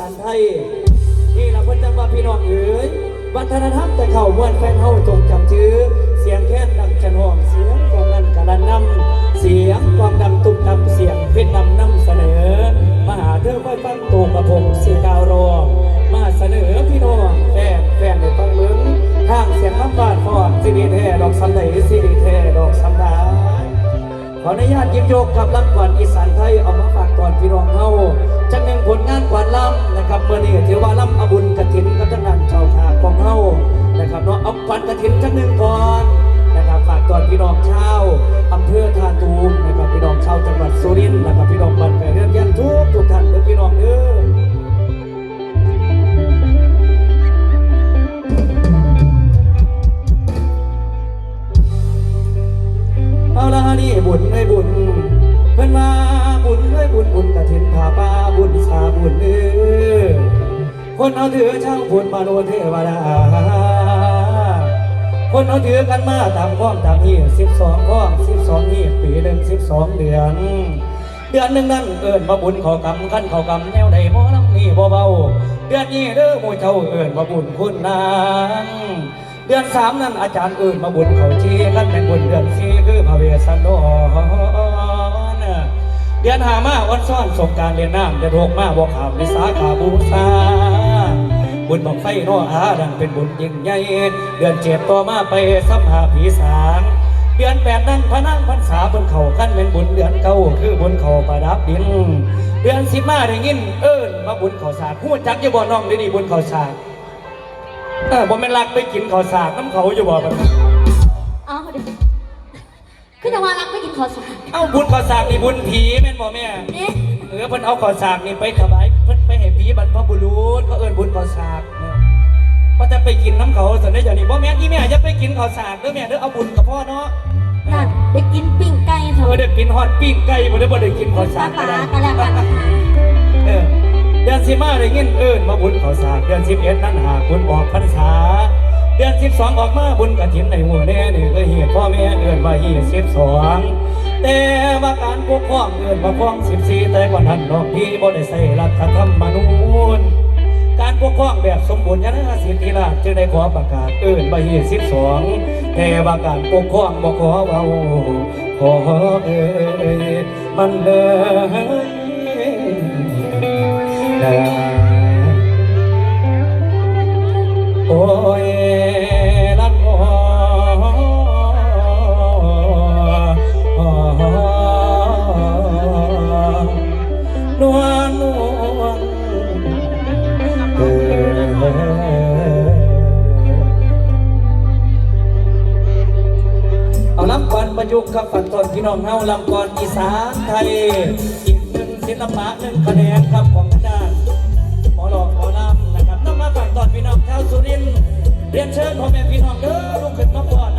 สานไทยนี่ละเพิ่นจังว่าพี่น้องเอ๋ยวัฒนธรรมแต่เข้าม่วนแฟนเฮาจงจำชื่อ เสียงแค้นดังจันหองเสียงกองนั้นกะลันนำเสียงกองดังตุ้มตำเสียงเพชรนำนำเสนอ มหาเธอค่อยฟังโตกระพงสีดาวรองมาเสนอพี่น้องแฟนแฟนในฟังเมืองทางเสียงน้ำบาดฟอนสิริแท้ดอกสำไดสิริแท้ดอกสำดาขออนุญาตยิบยกกับรางวัลอีสานไทยเอามาฝากก่อนพี่น้องเฮาจังหนึ่งผล บุญเออคนเอาถือช่างบุญมาโนเทวดา คนเอาถือกันมาตามข้องตามหีสิบสองข้องสิบสองหีปีหนึ่งสิบสองเดือนเดือนหนึ่งนั้นเอิญมาบุญขากำขั้นขากำแนวใดหมอลำนี่บ่เบาเดือนนี้เด้อมูเจ้าเอิญมาบุญคุณนางเดือนสามนั้นอาจารย์เอื่นมาบุญเขาชีกันเป็นบุญเดือนสี่คือพระเวสสันดร เดือนหามาวันซ้อนสงการเรียนน้ำเดือนหกมาบอกข่าวในสาขาบูชาบุญบอกไฟนออาดันเป็นบุญยิ่งใหญ่เดือนเจ็ดต่อมาไปสัมหาผีสางเดือนแปดนั้นพระนังพรรษาบนเขาขั้นเป็นบุญเดือนเก้าคือบุญเขาประดับดิน เดือนสิบมาได้ยิน เอิญมาบุญเขาสากพูดจักอย่าบ่น้องด้ดีบุญเขาสากเออบ่แม่นรักไปกินข้าสากน้ำเขาอยู่บ่บัดนี้อ้าวเดี๋ยวคือจะว่ารัก ข้าวสารเอ้าบุญข้าวสากนี่บุญผีแม่นบ่แม่ เอ๊ะเออเพิ่นเอาข้าวสากนี่ไปถวายเพิ่นไปให้ผีบรรพบุรุษเขาเอิ้นบุญข้าวสากเออว่าจะไปกินน้ำเขาสันได้อเดี๋ยวนี้บ่แม่นอีแม่จะไปกินข้าวสากเด้อแม่เด้อเอาบุญกับพ่อเนาะนั่นได้กินปิ้งไก่เถเอออะได้กินฮอดปิ้งไก่บ่ได้บ่ได้กินข้าวสากปก็ลาได้ กันแล้วกันนะคะเออเดือนสิมาได้ยินเอิ้นมาบุญข้าวสากเดือน11นั้นหาบุญออกพรรษาเดือนสิบสองออกมาบุญกระถิ่นในหัวแน่นี่ก็เหตุพ่อแม่เอินว่าฮีสิบสองแต่ว่าการปกครองเอินว่าครองสิบสี่แต่กว่านั้นดอกพี่บ่ได้ใส่รัฐธรรมนูญการปกครองแบบสมบูรณ์ยันาสิทธิราชจึงได้ขอประกาศเอินว่าฮีสิบสองแต่ว่าการปกครองบ่ขอเบาขอเอ่ยมันเลย นวลลเออเอาประยุกต์กับฝันตนพี่น้องเฮาลำกรอีสานไทยอีกหนึ่งศิลปะหนึ่งคะแนนครับของด้านหมอหลอกหมอลำนะครับต้องมาฝันตนพี่น้องเข้าสุรินเรียนเชิญพ่อแม่พี่น้องเด้อลุกขึ้นมาก่อน